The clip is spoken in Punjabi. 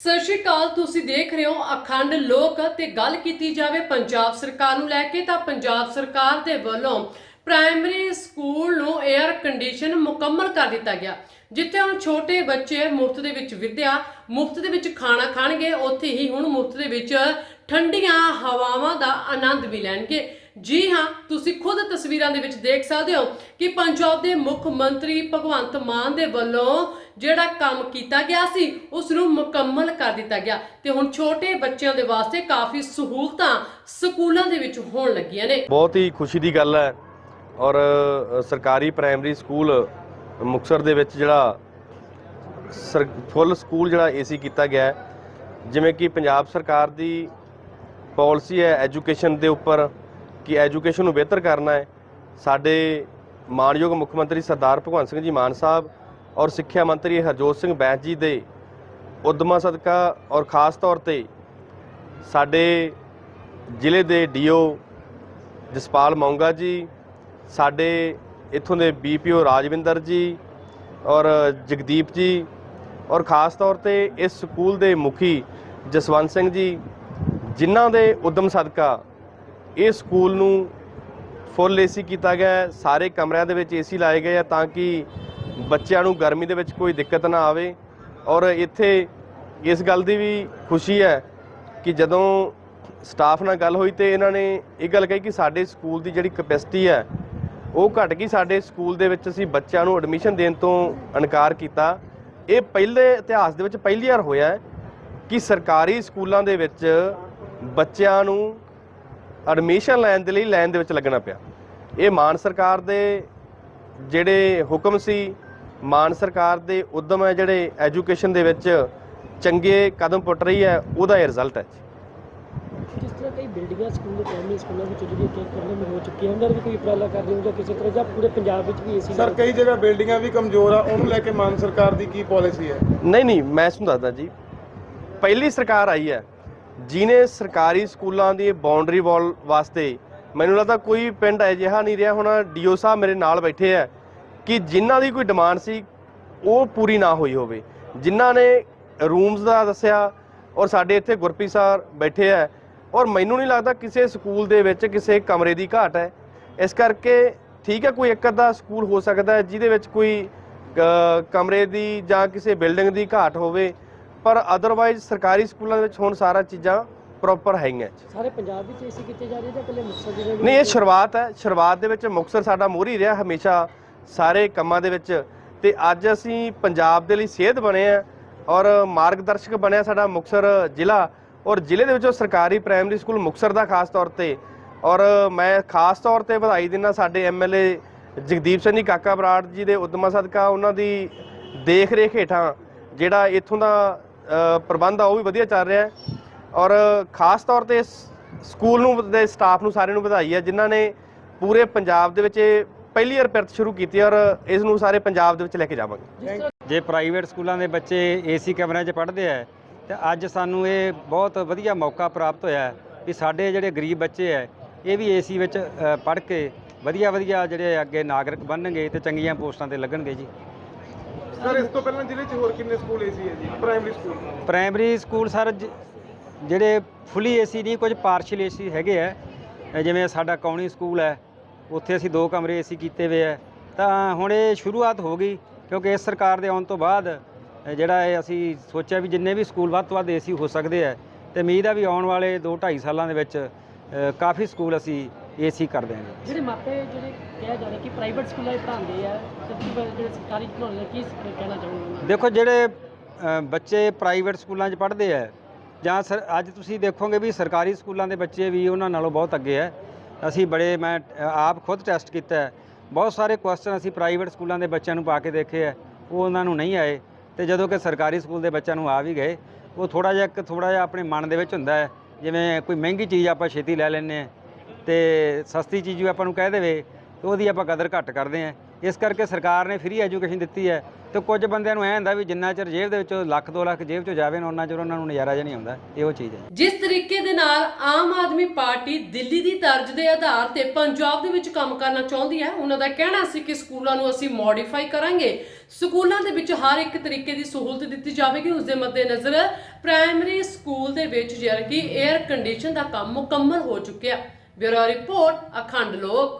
ਸਤਿ ਸ਼੍ਰੀ ਅਕਾਲ, ਤੁਸੀਂ ਦੇਖ ਰਹੇ ਹੋ ਅਖੰਡ ਲੋਕ ਤੇ ਗੱਲ ਕੀਤੀ ਜਾਵੇ ਪੰਜਾਬ ਸਰਕਾਰ ਨੂੰ ਲੈ ਕੇ ਤਾਂ ਪੰਜਾਬ ਸਰਕਾਰ ਦੇ ਵੱਲੋਂ ਪ੍ਰਾਇਮਰੀ ਸਕੂਲ ਨੂੰ 에ਅਰ ਕੰਡੀਸ਼ਨ ਮੁਕੰਮਲ ਕਰ ਦਿੱਤਾ ਗਿਆ, ਜਿੱਥੇ ਹੁਣ ਛੋਟੇ ਬੱਚੇ ਮੁਫਤ ਦੇ ਵਿੱਚ ਵਿੱਦਿਆ, ਮੁਫਤ ਦੇ ਵਿੱਚ ਖਾਣਾ ਖਾਣਗੇ, ਉੱਥੇ ਹੀ ਹੁਣ ਮੁਫਤ ਦੇ ਵਿੱਚ ਠੰਡੀਆਂ ਹਵਾਵਾਂ ਦਾ ਆਨੰਦ ਵੀ ਲੈਣਗੇ। ਜੀ ਹਾਂ, ਤੁਸੀਂ ਖੁਦ ਤਸਵੀਰਾਂ ਦੇ ਵਿੱਚ ਦੇਖ ਸਕਦੇ ਹੋ ਕਿ ਪੰਜਾਬ ਦੇ ਮੁੱਖ ਮੰਤਰੀ ਭਗਵੰਤ ਮਾਨ ਦੇ ਵੱਲੋਂ ਜਿਹੜਾ ਕੰਮ ਕੀਤਾ ਗਿਆ ਸੀ ਉਸ ਨੂੰ ਮੁਕੰਮਲ ਕਰ ਦਿੱਤਾ ਗਿਆ। ਤੇ ਹੁਣ ਛੋਟੇ ਬੱਚਿਆਂ ਦੇ ਵਾਸਤੇ ਕਾਫੀ ਸਹੂਲਤਾਂ ਸਕੂਲਾਂ ਦੇ ਵਿੱਚ ਹੋਣ ਲੱਗੀਆਂ ਨੇ। ਬਹੁਤ ਹੀ ਖੁਸ਼ੀ ਦੀ ਗੱਲ ਹੈ ਔਰ ਸਰਕਾਰੀ ਪ੍ਰਾਇਮਰੀ ਸਕੂਲ ਮੁਕਸਰ ਦੇ ਵਿੱਚ ਜਿਹੜਾ ਸਰ, ਫੁੱਲ ਸਕੂਲ ਜਿਹੜਾ ਏਸੀ ਕੀਤਾ ਗਿਆ ਜਿਵੇਂ ਕਿ ਪੰਜਾਬ ਸਰਕਾਰ ਦੀ ਪਾਲਿਸੀ ਹੈ ਐਜੂਕੇਸ਼ਨ ਦੇ ਉੱਪਰ ਕਿ ਐਜੂਕੇਸ਼ਨ ਨੂੰ ਬਿਹਤਰ ਕਰਨਾ ਹੈ। ਸਾਡੇ ਮਾਨਯੋਗ ਮੁੱਖ ਮੰਤਰੀ ਸਰਦਾਰ ਭਗਵੰਤ ਸਿੰਘ ਜੀ ਮਾਨ ਸਾਹਿਬ ਔਰ ਸਿੱਖਿਆ ਮੰਤਰੀ ਹਰਜੋਤ ਸਿੰਘ ਬੈਂਸ ਜੀ ਦੇ ਉਦਮਾਂ ਸਦਕਾ ਔਰ ਖਾਸ ਤੌਰ ਤੇ ਸਾਡੇ ਜ਼ਿਲ੍ਹੇ ਦੇ ਡੀਓ ਜਸਪਾਲ ਮੌਂਗਾ ਜੀ, ਸਾਡੇ ਇੱਥੋਂ ਦੇ ਬੀਪੀਓ ਰਾਜਵਿੰਦਰ ਜੀ ਔਰ ਜਗਦੀਪ ਜੀ ਔਰ ਖਾਸ ਤੌਰ ਤੇ ਇਸ ਸਕੂਲ ਦੇ ਮੁਖੀ ਜਸਵੰਤ ਸਿੰਘ ਜੀ, ਜਿਨ੍ਹਾਂ ਦੇ ਉਦਮ ਸਦਕਾ ਇਹ ਸਕੂਲ ਨੂੰ ਫੁੱਲ ਏਸੀ ਕੀਤਾ ਗਿਆ ਸਾਰੇ ਕਮਰਿਆਂ ਦੇ ਵਿੱਚ ਏਸੀ ਲਾਏ ਗਏ ਆ ਤਾਂ ਕਿ ਬੱਚਿਆਂ ਨੂੰ ਗਰਮੀ ਦੇ ਵਿੱਚ ਕੋਈ ਦਿੱਕਤ ਨਾ ਆਵੇ ਔਰ ਇੱਥੇ ਇਸ ਗੱਲ ਦੀ ਵੀ ਖੁਸ਼ੀ ਹੈ ਕਿ ਜਦੋਂ ਸਟਾਫ ਨਾਲ ਗੱਲ ਹੋਈ ਤੇ ਇਹਨਾਂ ਨੇ ਇਹ ਗੱਲ ਕਹੀ ਕਿ ਸਾਡੇ ਸਕੂਲ ਦੀ ਜਿਹੜੀ ਕਪੈਸਿਟੀ ਹੈ, ਉਹ ਘਟ ਗਈ। ਸਾਡੇ ਸਕੂਲ ਦੇ ਵਿੱਚ ਅਸੀਂ ਬੱਚਿਆਂ ਨੂੰ ਐਡਮਿਸ਼ਨ ਦੇਣ ਤੋਂ ਇਨਕਾਰ ਕੀਤਾ। ਇਹ ਪਹਿਲੇ ਇਤਿਹਾਸ ਦੇ ਵਿੱਚ ਪਹਿਲੀ ਵਾਰ ਹੋਇਆ ਹੈ ਕਿ ਸਰਕਾਰੀ ਸਕੂਲਾਂ ਦੇ ਵਿੱਚ ਬੱਚਿਆਂ ਨੂੰ ਐਡਮਿਸ਼ਨ ਲੈਣ ਦੇ ਲਈ ਲਾਈਨ ਦੇ ਵਿੱਚ ਲੱਗਣਾ ਪਿਆ। ਇਹ ਮਾਨ ਸਰਕਾਰ ਦੇ ਜਿਹੜੇ ਹੁਕਮ ਸੀ ਮਾਨ ਸਰਕਾਰ ਦੇ ਉਦਮ ਹੈ ਜਿਹੜੇ ਐਜੂਕੇਸ਼ਨ ਦੇ ਵਿੱਚ ਚੰਗੇ ਕਦਮ ਪੁੱਟ ਰਹੀ ਹੈ ਉਹਦਾ ਇਹ ਰਿਜ਼ਲਟ ਹੈ ਜਿਸ ਤਰ੍ਹਾਂ ਕਈ ਬਿਲਡਿੰਗਾਂ ਸਕੂਲ ਦੇ ਪ੍ਰਾਇਮਰੀ ਸਕੂਲਾਂ ਵਿੱਚ ਜਿਹੜੀਆਂ ਕਿ ਕਰਨ ਵਿੱਚ ਹੋ ਚੁੱਕੀਆਂ ਉਹਨਾਂ ਦਾ ਵੀ ਕੋਈ ਉਪਰਾਲਾ ਕਰ ਰਹੇ ਹੋ ਜਾਂ ਕਿਸੇ ਤਰ੍ਹਾਂ ਜਾਂ ਪੂਰੇ ਪੰਜਾਬ ਵਿੱਚ ਵੀ ਏਸੀ ਸਰ ਕਈ ਜਗ੍ਹਾ ਬਿਲਡਿੰਗਾਂ ਵੀ ਕਮਜ਼ੋਰ ਆ ਉਹਨੂੰ ਲੈ ਕੇ ਮਾਨ ਸਰਕਾਰ ਦੀ ਕੀ ਪਾਲਿਸੀ ਹੈ? ਨਹੀਂ ਨਹੀਂ ਮੈਂ ਤੁਹਾਨੂੰ ਦੱਸਦਾ ਜੀ। ਪਹਿਲੀ ਸਰਕਾਰ ਆਈ ਹੈ ਜਿਨੇ ਸਰਕਾਰੀ ਸਕੂਲਾਂ ਦੀ ਬਾਉਂਡਰੀ ਵਾਲ ਵਾਸਤੇ ਮੈਨੂੰ ਲੱਗਦਾ ਕੋਈ ਪਿੰਡ ਅਜਿਹਾ ਨਹੀਂ ਰਿਹਾ ਹੁਣ ਡੀਓ ਸਾਹਿਬ ਮੇਰੇ ਨਾਲ ਬੈਠੇ ਆ ਕਿ ਜਿਨ੍ਹਾਂ ਦੀ ਕੋਈ ਡਿਮਾਂਡ ਸੀ ਉਹ ਪੂਰੀ ਨਾ ਹੋਈ ਹੋਵੇ। ਜਿਨ੍ਹਾਂ ਨੇ ਰੂਮਸ ਦਾ ਦੱਸਿਆ ਔਰ ਸਾਡੇ ਇੱਥੇ ਗੁਰਪ੍ਰੀਤ ਸਰ ਬੈਠੇ ਆ ਔਰ ਮੈਨੂੰ ਨਹੀਂ ਲੱਗਦਾ ਕਿਸੇ ਸਕੂਲ ਦੇ ਵਿੱਚ ਕਿਸੇ ਕਮਰੇ ਦੀ ਘਾਟ ਹੈ। ਇਸ ਕਰਕੇ ਠੀਕ ਹੈ ਕੋਈ ਇੱਕ ਅੱਧਾ ਸਕੂਲ ਹੋ ਸਕਦਾ ਹੈ ਜਿਹਦੇ ਵਿੱਚ ਕੋਈ ਕਮਰੇ ਦੀ ਜਾਂ ਕਿਸੇ ਬਿਲਡਿੰਗ ਦੀ ਘਾਟ ਹੋਵੇ ਪਰ ਅਦਰਵਾਈਜ਼ ਸਰਕਾਰੀ ਸਕੂਲਾਂ ਦੇ ਵਿੱਚ ਹੁਣ ਸਾਰਾ ਚੀਜ਼ਾਂ ਪ੍ਰੋਪਰ ਹੈਗੀਆਂ। ਸਾਰੇ ਪੰਜਾਬ ਵਿੱਚ ਏਸੀ ਕੀਤੇ ਜਾ ਰਹੇ ਜਾਂ ਇਕੱਲੇ ਮੁਕਤਸਰ ਜ਼ਿਲ੍ਹੇ ਨਹੀਂ ਇਹ ਸ਼ੁਰੂਆਤ ਹੈ। ਸ਼ੁਰੂਆਤ ਦੇ ਵਿੱਚ ਮੁਕਤਸਰ ਸਾਡਾ ਮੋਹਰੀ ਰਿਹਾ ਹਮੇਸ਼ਾ। ਸਾਰੇ ਕੰਮਾਂ ਦੇ ਵਿੱਚ ਤੇ ਅੱਜ ਅਸੀਂ ਪੰਜਾਬ ਦੇ ਲਈ ਸਿਹਤ ਬਣੇ ਆ ਔਰ ਮਾਰਗਦਰਸ਼ਕ ਬਣਿਆ ਸਾਡਾ ਮੁਕਤਸਰ ਜ਼ਿਲ੍ਹਾ ਔਰ ਜ਼ਿਲ੍ਹੇ ਦੇ ਵਿੱਚੋਂ ਸਰਕਾਰੀ ਪ੍ਰਾਇਮਰੀ ਸਕੂਲ ਮੁਕਤਸਰ ਦਾ ਖਾਸ ਤੌਰ ਤੇ ਔਰ ਮੈਂ ਖਾਸ ਤੌਰ ਤੇ ਵਧਾਈ ਦਿੰਦਾ ਸਾਡੇ ਐਮਐਲਏ ਜਗਦੀਪ ਸਿੰਘ ਜੀ, ਕਾਕਾ ਬਰਾੜ ਜੀ ਦੇ ਉਦਮਾਂ ਸਦਕਾ ਉਹਨਾਂ ਦੀ ਦੇਖ ਰੇਖ ਹੇਠਾਂ ਜਿਹੜਾ ਇੱਥੋਂ ਦਾ ਪ੍ਰਬੰਧ ਆ ਉਹ ਵੀ ਵਧੀਆ ਚੱਲ ਰਿਹਾ ਹੈ ਔਰ ਖਾਸ ਤੌਰ ਤੇ ਸਕੂਲ ਨੂੰ ਦੇ ਸਟਾਫ ਨੂੰ ਸਾਰਿਆਂ ਨੂੰ ਵਧਾਈ ਹੈ ਜਿਨ੍ਹਾਂ ਨੇ ਪੂਰੇ ਪੰਜਾਬ ਦੇ ਵਿੱਚ ਇਹ ਪਹਿਲੀ ਵਾਰ ਪਿਰਤ ਸ਼ੁਰੂ ਕੀਤੀ ਔਰ ਇਸ ਨੂੰ ਸਾਰੇ ਪੰਜਾਬ ਦੇ ਵਿੱਚ ਲੈ ਕੇ ਜਾਵਾਂਗੇ। ਜੇ ਪ੍ਰਾਈਵੇਟ ਸਕੂਲਾਂ ਦੇ ਬੱਚੇ ਏਸੀ ਕਮਰਿਆਂ 'ਚ ਪੜ੍ਹਦੇ ਆ ਤੇ ਅੱਜ ਸਾਨੂੰ ਇਹ ਬਹੁਤ ਵਧੀਆ ਮੌਕਾ ਪ੍ਰਾਪਤ ਹੋਇਆ ਹੈ ਕਿ ਸਾਡੇ ਜਿਹੜੇ ਗਰੀਬ ਬੱਚੇ ਆ ਇਹ ਵੀ ਏਸੀ ਵਿੱਚ ਪੜ੍ਹ ਕੇ ਵਧੀਆ ਵਧੀਆ ਜਿਹੜੇ ਅੱਗੇ ਨਾਗਰਿਕ ਬਣਨਗੇ ਤੇ ਚੰਗੀਆਂ ਪੋਸਟਾਂ ਤੇ ਲੱਗਣਗੇ ਜੀ। ਸਰ ਇਸ ਤੋਂ ਪਹਿਲਾਂ ਜ਼ਿਲ੍ਹੇ 'ਚ ਹੋਰ ਕਿੰਨੇ ਸਕੂਲ ਏਸੀ ਹੈ ਜੀ? Primary school primary school sir ਜਿਹੜੇ ਫੁੱਲੀ ਏਸੀ ਨਹੀਂ ਕੁਝ ਪਾਰਸ਼ਲ ਏਸੀ ਹੈਗੇ ਆ। ਜਿਵੇਂ ਸਾਡਾ ਕੌਣੀ ਸਕੂਲ ਹੈ ਉੱਥੇ ਅਸੀਂ ਦੋ ਕਮਰੇ ਏਸੀ ਕੀਤੇ ਹੋਏ ਆ। ਤਾਂ ਹੁਣ ਇਹ ਸ਼ੁਰੂਆਤ ਹੋ ਗਈ ਕਿਉਂਕਿ ਇਸ ਸਰਕਾਰ ਦੇ ਆਉਣ ਤੋਂ ਬਾਅਦ ਜਿਹੜਾ ਇਹ ਅਸੀਂ ਸੋਚਿਆ ਵੀ ਜਿੰਨੇ ਵੀ ਸਕੂਲ ਵੱਧ ਤੋਂ ਵੱਧ ਏਸੀ ਹੋ ਸਕਦੇ ਆ ਤੇ ਉਮੀਦ ਆ ਵੀ ਆਉਣ ਵਾਲੇ 2 2.5 ਸਾਲਾਂ ਦੇ ਵਿੱਚ ਕਾਫੀ ਸਕੂਲ ਅਸੀਂ ਏਸੀ ਕਰ ਦਿਆਂਗੇ। ਜਿਹੜੇ ਮਾਪੇ ਜਿਹੜੇ ਕਿਹਾ ਜਾ ਰਿਹਾ ਕਿ ਪ੍ਰਾਈਵੇਟ ਸਕੂਲਾਂ 'ਚ ਪੜ੍ਹਾਉਂਦੇ ਆ ਜਿਹੜੇ ਸਰਕਾਰੀ ਪੜ੍ਹਾਉਂਦੇ ਕੀ ਕਹਿਣਾ ਚਾਹੋਗੇ ਦੇਖੋ ਜਿਹੜੇ ਬੱਚੇ ਪ੍ਰਾਈਵੇਟ ਸਕੂਲਾਂ 'ਚ ਪੜ੍ਹਦੇ ਆ ਜਾਂ ਸਰ ਅੱਜ ਤੁਸੀਂ ਦੇਖੋਗੇ ਵੀ ਸਰਕਾਰੀ ਸਕੂਲਾਂ ਦੇ ਬੱਚੇ ਵੀ ਉਹਨਾਂ ਨਾਲੋਂ ਬਹੁਤ ਅੱਗੇ ਆ। ਅਸੀਂ ਬੜੇ, ਮੈਂ, ਆਪ ਖੁਦ ਟੈਸਟ ਕੀਤਾ ਬਹੁਤ ਸਾਰੇ ਕੁਐਸਚਨ ਅਸੀਂ ਪ੍ਰਾਈਵੇਟ ਸਕੂਲਾਂ ਦੇ ਬੱਚਿਆਂ ਨੂੰ ਪਾ ਕੇ ਦੇਖੇ ਆ ਉਹ ਉਹਨਾਂ ਨੂੰ ਨਹੀਂ ਆਏ। ਤੇ ਜਦੋਂ ਕਿ ਸਰਕਾਰੀ ਸਕੂਲ ਦੇ ਬੱਚਿਆਂ ਨੂੰ ਆ ਵੀ ਗਏ, ਉਹ ਥੋੜਾ ਜਿਹਾ ਇੱਕ ਥੋੜਾ ਜਿਹਾ ਆਪਣੇ ਮਨ ਦੇ ਵਿੱਚ ਹੁੰਦਾ ਹੈ। ਜਿਵੇਂ ਕੋਈ ਮਹਿੰਗੀ ਚੀਜ਼ ਆਪਾਂ ਛੇਤੀ ਲੈ ਲੈਂਦੇ ਆ ਤੇ ਸਸਤੀ ਚੀਜ਼ ਵੀ ਆਪਾਂ ਨੂੰ ਕਹਿ ਦੇਵੇ। ਤੇ ਉਹਦੀ ਆਪਾਂ ਕਦਰ ਘੱਟ ਕਰਦੇ ਆ ਇਸ ਕਰਕੇ ਸਰਕਾਰ ਨੇ ਫ੍ਰੀ ਐਜੂਕੇਸ਼ਨ ਦਿੱਤੀ ਹੈ ਤੇ ਕੁਝ ਬੰਦਿਆਂ ਨੂੰ ਐ ਹੁੰਦਾ ਵੀ ਜਿੰਨਾ ਚਿਰ ਜੇਬ ਦੇ ਵਿੱਚੋਂ ਲੱਖ 2 ਲੱਖ ਜੇਬ 'ਚੋਂ ਜਾਵੇ ਨਾ, ਉਹਨਾਂ ਚਿਰ ਉਹਨਾਂ ਨੂੰ ਨਜ਼ਾਰਾ ਜਿਹਾ ਨਹੀਂ ਆਉਂਦਾ। ਇਹੋ ਚੀਜ਼ ਹੈ। ਜਿਸ ਤਰੀਕੇ ਦੇ ਨਾਲ ਆਮ ਆਦਮੀ ਪਾਰਟੀ ਦਿੱਲੀ ਦੀ ਤਰਜ਼ ਦੇ ਆਧਾਰ ਤੇ ਪੰਜਾਬ ਦੇ ਵਿੱਚ ਕੰਮ ਕਰਨਾ ਚਾਹੁੰਦੀ ਹੈ, ਉਹਨਾਂ ਦਾ ਕਹਿਣਾ ਸੀ ਕਿ ਸਕੂਲਾਂ ਨੂੰ ਅਸੀਂ ਮੋਡੀਫਾਈ ਕਰਾਂਗੇ। ਸਕੂਲਾਂ ਦੇ ਵਿੱਚ ਹਰ ਇੱਕ ਤਰੀਕੇ ਦੀ ਸਹੂਲਤ ਦਿੱਤੀ ਜਾਵੇਗੀ। ਉਸ ਦੇ ਮੱਦੇਨਜ਼ਰ ਪ੍ਰਾਇਮਰੀ ਸਕੂਲ ਦੇ ਵਿੱਚ ਜਿਹੜਾ ਕਿ 에ਅਰ ਕੰਡੀਸ਼ਨ ਦਾ ਕੰਮ ਮੁਕੰਮਲ ਹੋ ਚੁੱਕਿਆ। ਬਿਊਰੋ ਰਿਪੋਰਟ, ਅਖੰਡ ਲੋਕ।